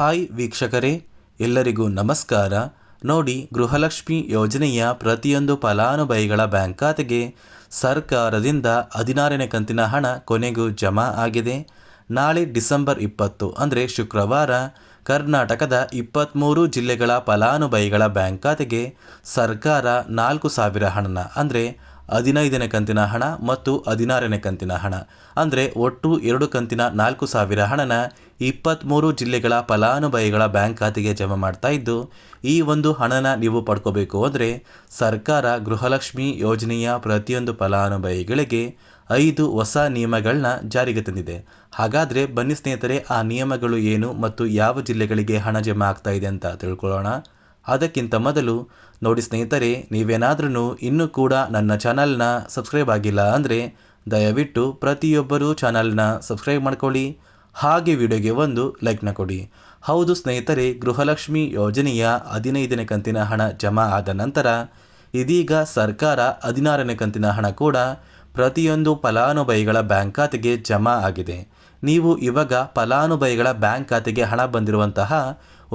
Hi ವೀಕ್ಷಕರೇ, ಎಲ್ಲರಿಗೂ ನಮಸ್ಕಾರ. ನೋಡಿ, ಗೃಹಲಕ್ಷ್ಮಿ ಯೋಜನೆಯ ಪ್ರತಿಯೊಂದು ಫಲಾನುಭವಿಗಳ ಬ್ಯಾಂಕ್ ಖಾತೆಗೆ ಸರ್ಕಾರದಿಂದ ಹದಿನಾರನೇ ಕಂತಿನ ಹಣ ಕೊನೆಗೂ ಜಮಾ ಆಗಿದೆ. ನಾಳೆ ಡಿಸೆಂಬರ್ ಇಪ್ಪತ್ತು, ಅಂದರೆ ಶುಕ್ರವಾರ, ಕರ್ನಾಟಕದ ಇಪ್ಪತ್ತ್ಮೂರು ಜಿಲ್ಲೆಗಳ ಫಲಾನುಭವಿಗಳ ಬ್ಯಾಂಕ್ ಖಾತೆಗೆ ಸರ್ಕಾರ ನಾಲ್ಕು ಸಾವಿರ ಹಣನ, ಅಂದರೆ ಹದಿನೈದನೇ ಕಂತಿನ ಹಣ ಮತ್ತು ಹದಿನಾರನೇ ಕಂತಿನ ಹಣ. ಅಂದರೆ ಒಟ್ಟು ಎರಡು ಕಂತಿನ ನಾಲ್ಕು ಸಾವಿರ ಹಣನ ಇಪ್ಪತ್ತ್ಮೂರು ಜಿಲ್ಲೆಗಳ ಫಲಾನುಭವಿಗಳ ಬ್ಯಾಂಕ್ ಖಾತೆಗೆ ಜಮಾ ಮಾಡ್ತಾ ಇದ್ದು, ಈ ಒಂದು ಹಣನ ನೀವು ಪಡ್ಕೋಬೇಕು ಅಂದರೆ ಸರ್ಕಾರ ಗೃಹಲಕ್ಷ್ಮಿ ಯೋಜನೆಯ ಪ್ರತಿಯೊಂದು ಫಲಾನುಭವಿಗಳಿಗೆ ಐದು ಹೊಸ ನಿಯಮಗಳನ್ನ ಜಾರಿಗೆ ತಂದಿದೆ. ಹಾಗಾದರೆ ಬನ್ನಿ ಸ್ನೇಹಿತರೆ, ಆ ನಿಯಮಗಳು ಏನು ಮತ್ತು ಯಾವ ಜಿಲ್ಲೆಗಳಿಗೆ ಹಣ ಜಮಾ ಆಗ್ತಾ ಇದೆ ಅಂತ ತಿಳ್ಕೊಳ್ಳೋಣ. ಅದಕ್ಕಿಂತ ಮೊದಲು ನೋಡಿ ಸ್ನೇಹಿತರೆ ನೀವೇನಾದ್ರೂ ಇನ್ನೂ ಕೂಡ ನನ್ನ ಚಾನಲ್ನ ಸಬ್ಸ್ಕ್ರೈಬ್ ಆಗಿಲ್ಲ ಅಂದರೆ ದಯವಿಟ್ಟು ಪ್ರತಿಯೊಬ್ಬರೂ ಚಾನಲ್ನ ಸಬ್ಸ್ಕ್ರೈಬ್ ಮಾಡ್ಕೊಳ್ಳಿ. ಹಾಗೆ ವಿಡಿಯೋಗೆ ಒಂದು ಲೈಕ್ನ ಕೊಡಿ. ಹೌದು ಸ್ನೇಹಿತರೆ, ಗೃಹಲಕ್ಷ್ಮಿ ಯೋಜನೆಯ ಹದಿನೈದನೇ ಕಂತಿನ ಹಣ ಜಮಾ ಆದ ನಂತರ ಇದೀಗ ಸರ್ಕಾರ ಹದಿನಾರನೇ ಕಂತಿನ ಹಣ ಕೂಡ ಪ್ರತಿಯೊಂದು ಫಲಾನುಭವಿಗಳ ಬ್ಯಾಂಕ್ ಖಾತೆಗೆ ಜಮಾ ಆಗಿದೆ. ನೀವು ಇವಾಗ ಫಲಾನುಭವಿಗಳ ಬ್ಯಾಂಕ್ ಖಾತೆಗೆ ಹಣ ಬಂದಿರುವಂತಹ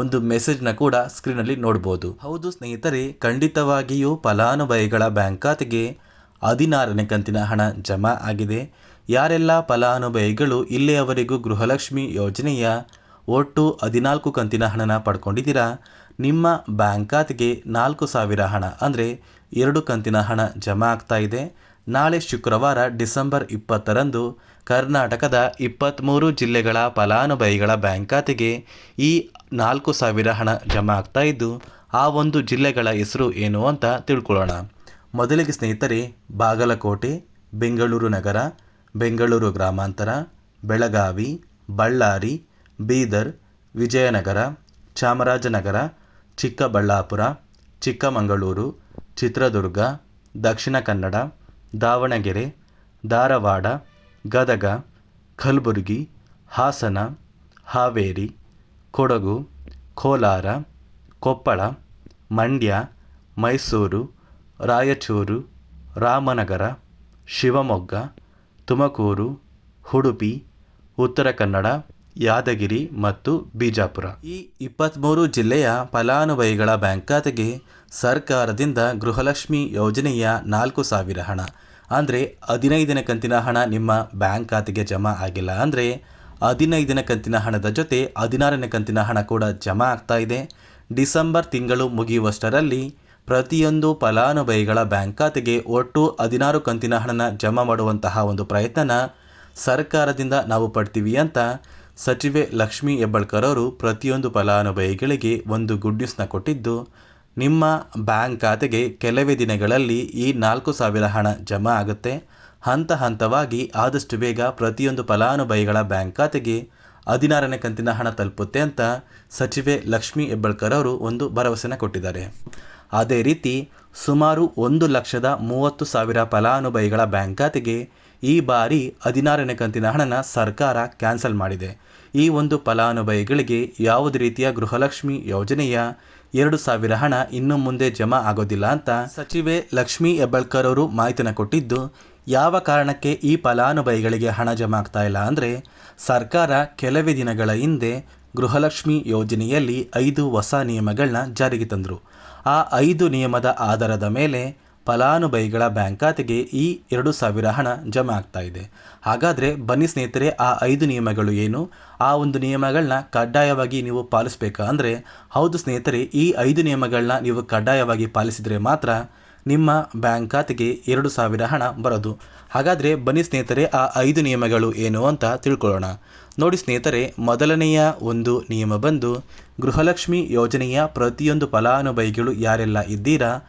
ಒಂದು ಮೆಸೇಜ್ನ ಕೂಡ ಸ್ಕ್ರೀನಲ್ಲಿ ನೋಡ್ಬೋದು. ಹೌದು ಸ್ನೇಹಿತರೆ, ಖಂಡಿತವಾಗಿಯೂ ಫಲಾನುಭವಿಗಳ ಬ್ಯಾಂಕ್ ಖಾತೆಗೆ ಹದಿನಾರನೇ ಕಂತಿನ ಹಣ ಜಮಾ ಆಗಿದೆ. ಯಾರೆಲ್ಲ ಫಲಾನುಭವಿಗಳು ಇಲ್ಲಿಯವರೆಗೂ ಗೃಹಲಕ್ಷ್ಮಿ ಯೋಜನೆಯ ಒಟ್ಟು ಹದಿನಾಲ್ಕು ಕಂತಿನ ಹಣನ ಪಡ್ಕೊಂಡಿದ್ದೀರಾ? ನಿಮ್ಮ ಬ್ಯಾಂಕ್ ಖಾತೆಗೆ ನಾಲ್ಕು ಸಾವಿರ ಹಣ ಅಂದರೆ ಎರಡು ಕಂತಿನ ಹಣ ಜಮಾ ಆಗ್ತಾ ಇದೆ. ನಾಳೆ ಶುಕ್ರವಾರ ಡಿಸೆಂಬರ್ ಇಪ್ಪತ್ತರಂದು ಕರ್ನಾಟಕದ ಇಪ್ಪತ್ತ್ಮೂರು ಜಿಲ್ಲೆಗಳ ಫಲಾನುಭವಿಗಳ ಬ್ಯಾಂಕ್ ಖಾತೆಗೆ ಈ ನಾಲ್ಕು ಸಾವಿರ ಹಣ ಜಮಾ ಆಗ್ತಾ ಇದ್ದು, ಆ ಒಂದು ಜಿಲ್ಲೆಗಳ ಹೆಸರು ಏನು ಅಂತ ತಿಳ್ಕೊಳ್ಳೋಣ. ಮೊದಲಿಗೆ ಸ್ನೇಹಿತರೆ, ಬಾಗಲಕೋಟೆ, ಬೆಂಗಳೂರು ನಗರ, ಬೆಂಗಳೂರು ಗ್ರಾಮಾಂತರ, ಬೆಳಗಾವಿ, ಬಳ್ಳಾರಿ, ಬೀದರ್, ವಿಜಯನಗರ, ಚಾಮರಾಜನಗರ, ಚಿಕ್ಕಬಳ್ಳಾಪುರ, ಚಿಕ್ಕಮಗಳೂರು, ಚಿತ್ರದುರ್ಗ, ದಕ್ಷಿಣ ಕನ್ನಡ, ದಾವಣಗೆರೆ, ಧಾರವಾಡ ಗದಗ, ಕಲಬುರಗಿ, ಹಾಸನ, ಹಾವೇರಿ, ಕೊಡಗು, ಕೋಲಾರ, ಕೊಪ್ಪಳ, ಮಂಡ್ಯ, ಮೈಸೂರು, ರಾಯಚೂರು, ರಾಮನಗರ, ಶಿವಮೊಗ್ಗ, ತುಮಕೂರು, ಉಡುಪಿ, ಉತ್ತರ ಕನ್ನಡ, ಯಾದಗಿರಿ ಮತ್ತು ಬಿಜಾಪುರ. ಈ ಇಪ್ಪತ್ತ್ಮೂರು ಜಿಲ್ಲೆಯ ಫಲಾನುಭವಿಗಳ ಬ್ಯಾಂಕ್ ಖಾತೆಗೆ ಸರ್ಕಾರದಿಂದ ಗೃಹಲಕ್ಷ್ಮಿ ಯೋಜನೆಯ ನಾಲ್ಕು ಸಾವಿರ ಹಣ. ಅಂದರೆ ಹದಿನೈದನೇ ಕಂತಿನ ಹಣ ನಿಮ್ಮ ಬ್ಯಾಂಕ್ ಖಾತೆಗೆ ಜಮಾ ಆಗಿಲ್ಲ ಅಂದರೆ ಹದಿನೈದನೇ ಕಂತಿನ ಹಣದ ಜೊತೆ ಹದಿನಾರನೇ ಕಂತಿನ ಹಣ ಕೂಡ ಜಮಾ ಆಗ್ತಾ ಇದೆ. ಡಿಸೆಂಬರ್ ತಿಂಗಳು ಮುಗಿಯುವಷ್ಟರಲ್ಲಿ ಪ್ರತಿಯೊಂದು ಫಲಾನುಭವಿಗಳ ಬ್ಯಾಂಕ್ ಖಾತೆಗೆ ಒಟ್ಟು ಹದಿನಾರು ಕಂತಿನ ಹಣನ ಜಮಾ ಮಾಡುವಂತಹ ಒಂದು ಪ್ರಯತ್ನನ ಸರ್ಕಾರದಿಂದ ನಾವು ಪಡ್ತೀವಿ ಅಂತ ಸಚಿವೆ ಲಕ್ಷ್ಮೀ ಹೆಬ್ಬಾಳ್ಕರ್ ಅವರು ಪ್ರತಿಯೊಂದು ಫಲಾನುಭವಿಗಳಿಗೆ ಒಂದು ಗುಡ್ ನ್ಯೂಸ್ನ ಕೊಟ್ಟಿದ್ದು ನಿಮ್ಮ ಬ್ಯಾಂಕ್ ಖಾತೆಗೆ ಕೆಲವೇ ದಿನಗಳಲ್ಲಿ ಈ ನಾಲ್ಕು ಸಾವಿರ ಹಣ ಜಮಾ ಆಗುತ್ತೆ. ಹಂತ ಹಂತವಾಗಿ ಆದಷ್ಟು ಬೇಗ ಪ್ರತಿಯೊಂದು ಫಲಾನುಭವಿಗಳ ಬ್ಯಾಂಕ್ ಖಾತೆಗೆ ಹದಿನಾರನೇ ಕಂತಿನ ಹಣ ತಲುಪುತ್ತೆ ಅಂತ ಸಚಿವೆ ಲಕ್ಷ್ಮೀ ಹೆಬ್ಬಳ್ಕರ್ ಅವರು ಒಂದು ಭರವಸೆನ ಕೊಟ್ಟಿದ್ದಾರೆ. ಅದೇ ರೀತಿ ಸುಮಾರು ಒಂದು ಲಕ್ಷದ ಮೂವತ್ತು ಸಾವಿರ ಫಲಾನುಭವಿಗಳ ಬ್ಯಾಂಕ್ ಖಾತೆಗೆ ಈ ಬಾರಿ ಹದಿನಾರನೇ ಕಂತಿನ ಹಣನ ಸರ್ಕಾರ ಕ್ಯಾನ್ಸಲ್ ಮಾಡಿದೆ. ಈ ಒಂದು ಫಲಾನುಭವಿಗಳಿಗೆ ಯಾವುದೇ ರೀತಿಯ ಗೃಹಲಕ್ಷ್ಮಿ ಯೋಜನೆಯ ಎರಡು ಸಾವಿರ ಹಣ ಇನ್ನು ಮುಂದೆ ಜಮಾ ಆಗೋದಿಲ್ಲ ಅಂತ ಸಚಿವೆ ಲಕ್ಷ್ಮೀ ಹೆಬ್ಬಾಳ್ಕರ್ ಅವರು ಮಾಹಿತಿನ ಕೊಟ್ಟಿದ್ದು, ಯಾವ ಕಾರಣಕ್ಕೆ ಈ ಫಲಾನುಭವಿಗಳಿಗೆ ಹಣ ಜಮಾ ಆಗ್ತಾ ಇಲ್ಲ ಅಂದರೆ ಸರ್ಕಾರ ಕೆಲವೇ ದಿನಗಳ ಹಿಂದೆ ಗೃಹಲಕ್ಷ್ಮಿ ಯೋಜನೆಯಲ್ಲಿ ಐದು ಹೊಸ ನಿಯಮಗಳನ್ನ ಜಾರಿಗೆ ತಂದರು. ಆ ಐದು ನಿಯಮದ ಆಧಾರದ ಮೇಲೆ ಫಲಾನುಭವಿಗಳ ಬ್ಯಾಂಕ್ ಖಾತೆಗೆ ಈ ಎರಡು ಸಾವಿರ ಹಣ ಜಮಾ ಆಗ್ತಾ ಇದೆ. ಹಾಗಾದರೆ ಬನ್ನಿ ಸ್ನೇಹಿತರೆ, ಆ ಐದು ನಿಯಮಗಳು ಏನು? ಆ ಒಂದು ನಿಯಮಗಳನ್ನ ಕಡ್ಡಾಯವಾಗಿ ನೀವು ಪಾಲಿಸಬೇಕಾ? ಅಂದರೆ, ಹೌದು ಸ್ನೇಹಿತರೆ, ಈ ಐದು ನಿಯಮಗಳನ್ನ ನೀವು ಕಡ್ಡಾಯವಾಗಿ ಪಾಲಿಸಿದರೆ ಮಾತ್ರ ನಿಮ್ಮ ಬ್ಯಾಂಕ್ ಖಾತೆಗೆ ಎರಡು ಸಾವಿರ ಹಣ ಬರೋದು. ಹಾಗಾದರೆ ಬನ್ನಿ ಸ್ನೇಹಿತರೆ, ಆ ಐದು ನಿಯಮಗಳು ಏನು ಅಂತ ತಿಳ್ಕೊಳ್ಳೋಣ. ನೋಡಿ ಸ್ನೇಹಿತರೆ, ಮೊದಲನೆಯ ಒಂದು ನಿಯಮ ಬಂದು, ಗೃಹಲಕ್ಷ್ಮಿ ಯೋಜನೆಯ ಪ್ರತಿಯೊಂದು ಫಲಾನುಭವಿಗಳು ಯಾರೆಲ್ಲ ಇದ್ದೀರಾ?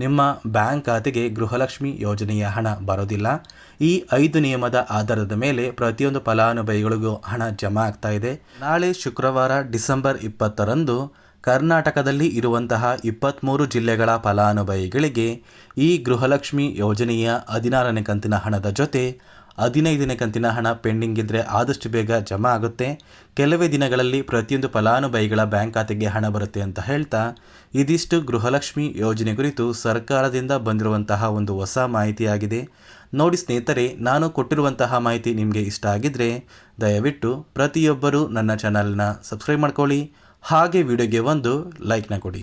ನಿಮ್ಮ ಬ್ಯಾಂಕ್ ಖಾತೆಗೆ ಗೃಹಲಕ್ಷ್ಮಿ ಯೋಜನೆಯ ಹಣ ಬರೋದಿಲ್ಲ. ಈ ಐದು ನಿಯಮದ ಆಧಾರದ ಮೇಲೆ ಪ್ರತಿಯೊಂದು ಫಲಾನುಭವಿಗಳಿಗೂ ಹಣ ಜಮಾ ಆಗ್ತಾ ಇದೆ. ನಾಳೆ ಶುಕ್ರವಾರ ಡಿಸೆಂಬರ್ ಇಪ್ಪತ್ತರಂದು ಕರ್ನಾಟಕದಲ್ಲಿ ಇರುವಂತಹ ಇಪ್ಪತ್ತ್ಮೂರು ಜಿಲ್ಲೆಗಳ ಫಲಾನುಭವಿಗಳಿಗೆ ಈ ಗೃಹಲಕ್ಷ್ಮಿ ಯೋಜನೆಯ ಹದಿನಾರನೇ ಕಂತಿನ ಹಣದ ಜೊತೆ ಹದಿನೈದನೇ ಕಂತಿನ ಹಣ ಪೆಂಡಿಂಗ್ ಇದ್ದರೆ ಆದಷ್ಟು ಬೇಗ ಜಮಾ ಆಗುತ್ತೆ. ಕೆಲವೇ ದಿನಗಳಲ್ಲಿ ಪ್ರತಿಯೊಂದು ಫಲಾನುಭವಿಗಳ ಬ್ಯಾಂಕ್ ಖಾತೆಗೆ ಹಣ ಬರುತ್ತೆ ಅಂತ ಹೇಳ್ತಾ ಇದಿಷ್ಟು ಗೃಹಲಕ್ಷ್ಮಿ ಯೋಜನೆ ಕುರಿತು ಸರ್ಕಾರದಿಂದ ಬಂದಿರುವಂತಹ ಒಂದು ಹೊಸ ಮಾಹಿತಿಯಾಗಿದೆ. ನೋಡಿ ಸ್ನೇಹಿತರೆ, ನಾನು ಕೊಟ್ಟಿರುವಂತಹ ಮಾಹಿತಿ ನಿಮಗೆ ಇಷ್ಟ ಆಗಿದ್ದರೆ ದಯವಿಟ್ಟು ಪ್ರತಿಯೊಬ್ಬರೂ ನನ್ನ ಚಾನಲ್ನ ಸಬ್ಸ್ಕ್ರೈಬ್ ಮಾಡ್ಕೊಳ್ಳಿ. ಹಾಗೆ ವಿಡಿಯೋಗೆ ಒಂದು ಲೈಕ್ನ ಕೊಡಿ.